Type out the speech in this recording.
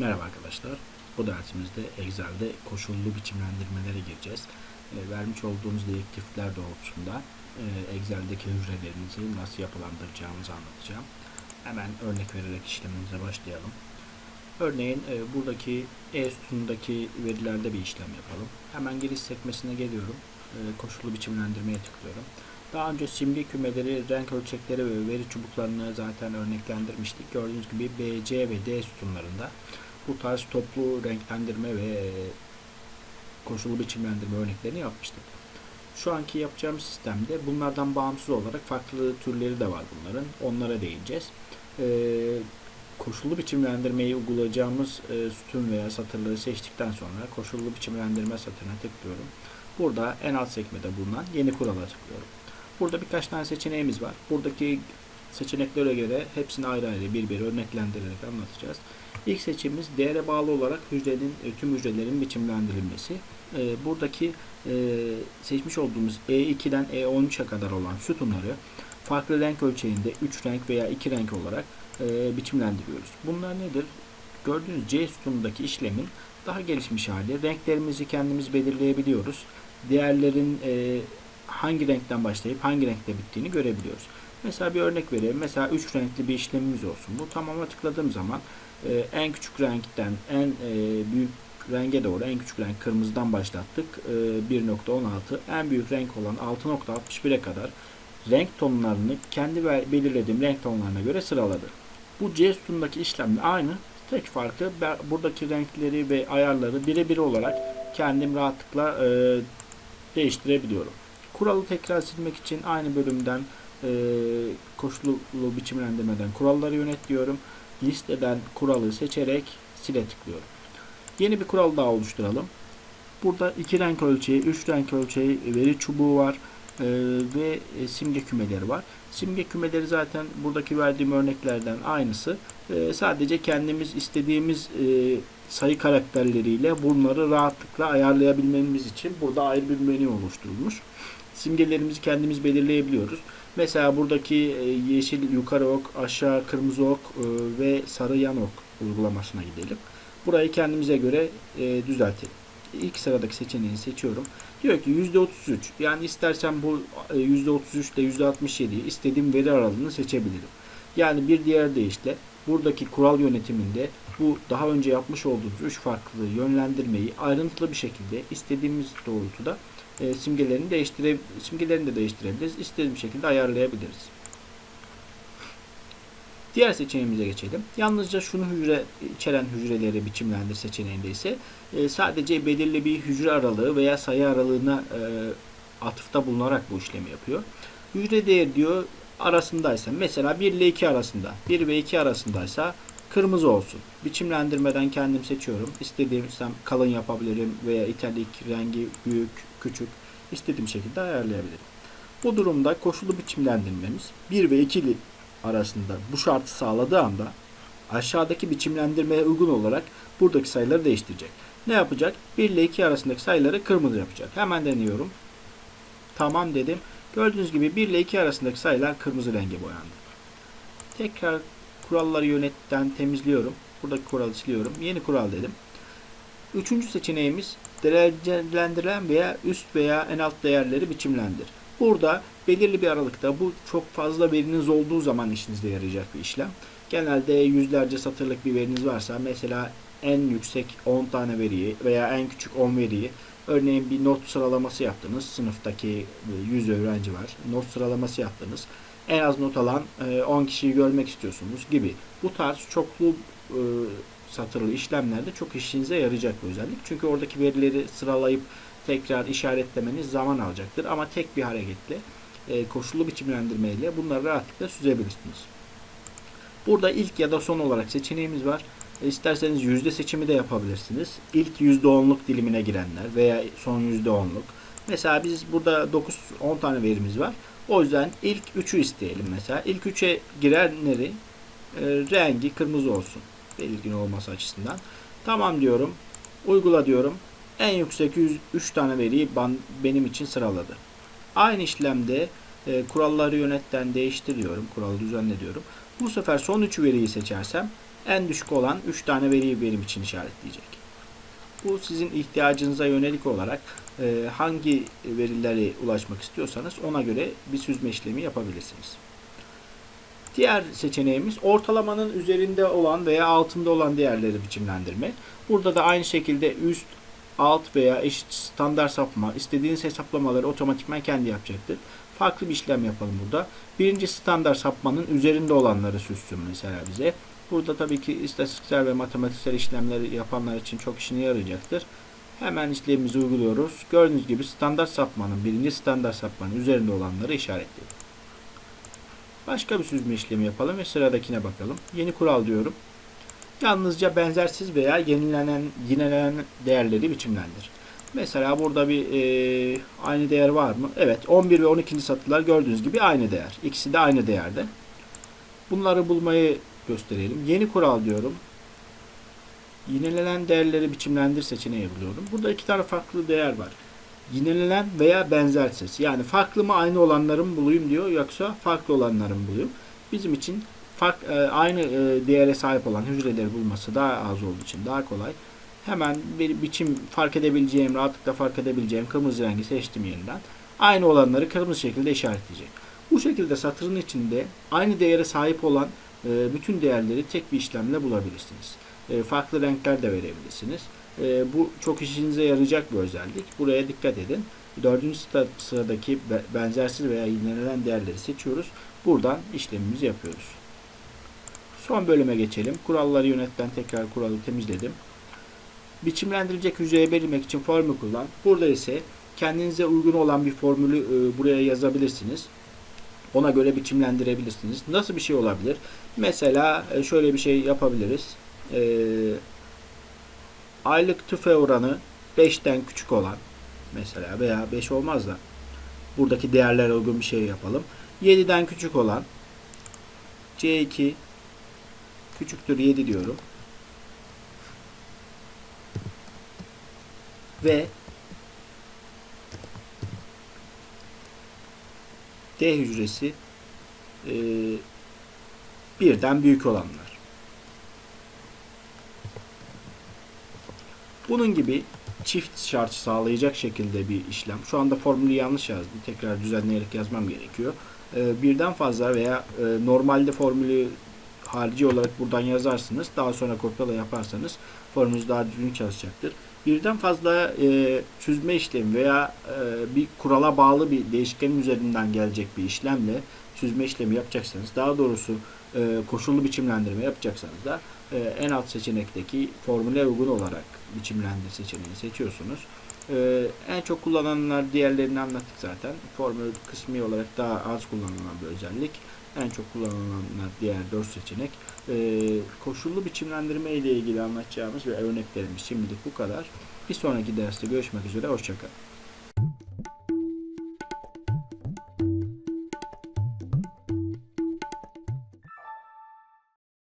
Merhaba arkadaşlar. Bu dersimizde Excel'de koşullu biçimlendirmelere gireceğiz. E, vermiş olduğumuz direktifler doğrultusunda e, Excel'deki hücrelerimizi nasıl yapılandıracağımızı anlatacağım. Hemen örnek vererek işlemimize başlayalım. Örneğin e, buradaki E sütunundaki verilerde bir işlem yapalım. Hemen giriş sekmesine geliyorum. E, koşullu biçimlendirmeye tıklıyorum. Daha önce simge kümeleri, renk ölçekleri ve veri çubuklarını zaten örneklendirmiştik. Gördüğünüz gibi B, C ve D sütunlarında bu tarz toplu renklendirme ve koşullu biçimlendirme örneklerini yapmıştık. Şu anki yapacağımız sistemde bunlardan bağımsız olarak farklı türleri de var bunların. Onlara değineceğiz. Ee, koşullu biçimlendirmeyi uygulayacağımız e, sütun veya satırları seçtikten sonra koşullu biçimlendirme satırına tıklıyorum. Burada en alt sekmede bulunan yeni kurala tıklıyorum. Burada birkaç tane seçeneğimiz var. Buradaki seçeneklere göre hepsini ayrı ayrı bir bir örneklendirerek anlatacağız. İlk seçimimiz değere bağlı olarak hücrenin e, tüm hücrelerin biçimlendirilmesi. E, buradaki e, seçmiş olduğumuz E2'den E13'e kadar olan sütunları farklı renk ölçeğinde 3 renk veya 2 renk olarak biçimlendiriyoruz. Bunlar nedir? Gördüğünüz C sütunundaki işlemin daha gelişmiş hali. Renklerimizi kendimiz belirleyebiliyoruz. Diğerlerin hangi renkten başlayıp hangi renkte bittiğini görebiliyoruz. Mesela bir örnek vereyim. Mesela 3 renkli bir işlemimiz olsun. Bu tamama tıkladığım zaman e, en küçük renkten en e, büyük renge doğru en küçük renk kırmızıdan başlattık. E, 1.16 en büyük renk olan 6.61'e kadar renk tonlarını kendi belirlediğim renk tonlarına göre sıraladı. Bu C sütunundaki işlemle aynı. Tek farkı buradaki renkleri ve ayarları birebir olarak kendim rahatlıkla e, değiştirebiliyorum. Kuralı tekrar silmek için aynı bölümden e, koşullu biçimlendirmeden kuralları yönet diyorum. Listeden kuralı seçerek sile tıklıyorum. Yeni bir kural daha oluşturalım. Burada iki renk ölçeği, üç renk ölçeği, veri çubuğu var e, ve e, simge kümeleri var. Simge kümeleri zaten buradaki verdiğim örneklerden aynısı. E, sadece kendimiz istediğimiz e, sayı karakterleriyle bunları rahatlıkla ayarlayabilmemiz için burada ayrı bir menü oluşturulmuş. Simgelerimizi kendimiz belirleyebiliyoruz. Mesela buradaki e, yeşil yukarı ok, aşağı kırmızı ok e, ve sarı yan ok uygulamasına gidelim. Burayı kendimize göre e, düzeltelim. İlk sıradaki seçeneği seçiyorum. Diyor ki %33 yani istersen bu e, %33 ile %67'yi istediğim veri aralığını seçebilirim. Yani bir diğer deyişle buradaki kural yönetiminde bu daha önce yapmış olduğumuz 3 farklı yönlendirmeyi ayrıntılı bir şekilde istediğimiz doğrultuda e, simgelerini değiştire simgelerini de değiştirebiliriz. İstediğimiz şekilde ayarlayabiliriz. Diğer seçeneğimize geçelim. Yalnızca şunu hücre içeren hücreleri biçimlendir seçeneğinde ise e, sadece belirli bir hücre aralığı veya sayı aralığına e, atıfta bulunarak bu işlemi yapıyor. Hücre değeri diyor arasındaysa mesela 1 ile 2 arasında 1 ve 2 arasındaysa kırmızı olsun. Biçimlendirmeden kendim seçiyorum. İstediğimsem kalın yapabilirim veya italik rengi büyük, küçük istediğim şekilde ayarlayabilirim. Bu durumda koşulu biçimlendirmemiz 1 ve 2 arasında bu şartı sağladığı anda aşağıdaki biçimlendirmeye uygun olarak buradaki sayıları değiştirecek. Ne yapacak? 1 ile 2 arasındaki sayıları kırmızı yapacak. Hemen deniyorum. Tamam dedim. Gördüğünüz gibi 1 ile 2 arasındaki sayılar kırmızı renge boyandı. Tekrar kuralları yönetten temizliyorum. Buradaki kuralı siliyorum. Yeni kural dedim. Üçüncü seçeneğimiz derecelendirilen veya üst veya en alt değerleri biçimlendir. Burada belirli bir aralıkta bu çok fazla veriniz olduğu zaman işinize yarayacak bir işlem. Genelde yüzlerce satırlık bir veriniz varsa mesela en yüksek 10 tane veriyi veya en küçük 10 veriyi örneğin bir not sıralaması yaptınız. Sınıftaki 100 öğrenci var. Not sıralaması yaptınız. En az not alan e, 10 kişiyi görmek istiyorsunuz gibi. Bu tarz çoklu e, satırlı işlemlerde çok işinize yarayacak bir özellik. Çünkü oradaki verileri sıralayıp tekrar işaretlemeniz zaman alacaktır. Ama tek bir hareketle e, koşullu biçimlendirmeyle bunları rahatlıkla süzebilirsiniz. Burada ilk ya da son olarak seçeneğimiz var. E, isterseniz yüzde seçimi de yapabilirsiniz. İlk yüzde onluk dilimine girenler veya son yüzde onluk. Mesela biz burada 9-10 tane verimiz var. O yüzden ilk 3'ü isteyelim mesela. İlk 3'e girenleri e, rengi kırmızı olsun. Belirgin olması açısından. Tamam diyorum. Uygula diyorum. En yüksek 3 tane veriyi ban, benim için sıraladı. Aynı işlemde e, kuralları yönetten değiştiriyorum. Kuralı düzenle diyorum. Bu sefer son 3 veriyi seçersem En düşük olan 3 tane veriyi benim için işaretleyecek. Bu sizin ihtiyacınıza yönelik olarak e, hangi verilere ulaşmak istiyorsanız ona göre bir süzme işlemi yapabilirsiniz. Diğer seçeneğimiz ortalamanın üzerinde olan veya altında olan değerleri biçimlendirme. Burada da aynı şekilde üst, alt veya eşit standart sapma istediğiniz hesaplamaları otomatikman kendi yapacaktır. Farklı bir işlem yapalım burada. Birinci standart sapmanın üzerinde olanları süssün mesela bize. Burada tabii ki istatistiksel ve matematiksel işlemleri yapanlar için çok işine yarayacaktır. Hemen işlemimizi uyguluyoruz. Gördüğünüz gibi standart sapmanın, birinci standart sapmanın üzerinde olanları işaretledim. Başka bir süzme işlemi yapalım ve sıradakine bakalım. Yeni kural diyorum. Yalnızca benzersiz veya yenilenen, yinelenen değerleri biçimlendir. Mesela burada bir e, aynı değer var mı? Evet 11 ve 12. satılar gördüğünüz gibi aynı değer. İkisi de aynı değerde. Bunları bulmayı gösterelim. Yeni kural diyorum. Yinelenen değerleri biçimlendir seçeneği buluyorum. Burada iki tane farklı değer var. Yinelenen veya benzersiz. Yani farklı mı aynı olanları mı bulayım diyor yoksa farklı olanları mı bulayım. Bizim için fark, e, aynı e, değere sahip olan hücreleri bulması daha az olduğu için daha kolay. Hemen bir biçim fark edebileceğim, rahatlıkla fark edebileceğim kırmızı rengi seçtim yeniden. Aynı olanları kırmızı şekilde işaretleyecek. Bu şekilde satırın içinde aynı değere sahip olan bütün değerleri tek bir işlemle bulabilirsiniz. E, farklı renkler de verebilirsiniz. E, bu çok işinize yarayacak bir özellik. Buraya dikkat edin. Dördüncü sıra- sıradaki be- benzersiz veya yinelenen değerleri seçiyoruz. Buradan işlemimizi yapıyoruz. Son bölüme geçelim. Kuralları yönetten tekrar kuralı temizledim. Biçimlendirilecek hücreye belirlemek için formül kullan. Burada ise kendinize uygun olan bir formülü e, buraya yazabilirsiniz. Ona göre biçimlendirebilirsiniz. Nasıl bir şey olabilir? Mesela e, şöyle bir şey yapabiliriz. E, aylık tüfe oranı 5'ten küçük olan mesela veya 5 olmaz da buradaki değerlere uygun bir şey yapalım. 7'den küçük olan C2 küçüktür 7 diyorum. Ve D hücresi e, birden büyük olanlar. Bunun gibi çift şart sağlayacak şekilde bir işlem. Şu anda formülü yanlış yazdım. Tekrar düzenleyerek yazmam gerekiyor. E, birden fazla veya e, normalde formülü harici olarak buradan yazarsınız. Daha sonra kopyala yaparsanız formülünüz daha düzgün çalışacaktır. Birden fazla e, süzme işlemi veya e, bir kurala bağlı bir değişkenin üzerinden gelecek bir işlemle süzme işlemi yapacaksanız, daha doğrusu e, koşullu biçimlendirme yapacaksanız da e, en alt seçenekteki formüle uygun olarak biçimlendir seçeneğini seçiyorsunuz. E, en çok kullanılanlar diğerlerini anlattık zaten. Formül kısmi olarak daha az kullanılan bir özellik. En çok kullanılanlar diğer 4 seçenek. Ee, koşullu biçimlendirme ile ilgili anlatacağımız ve örneklerimiz şimdilik bu kadar. Bir sonraki derste görüşmek üzere. Hoşçakalın.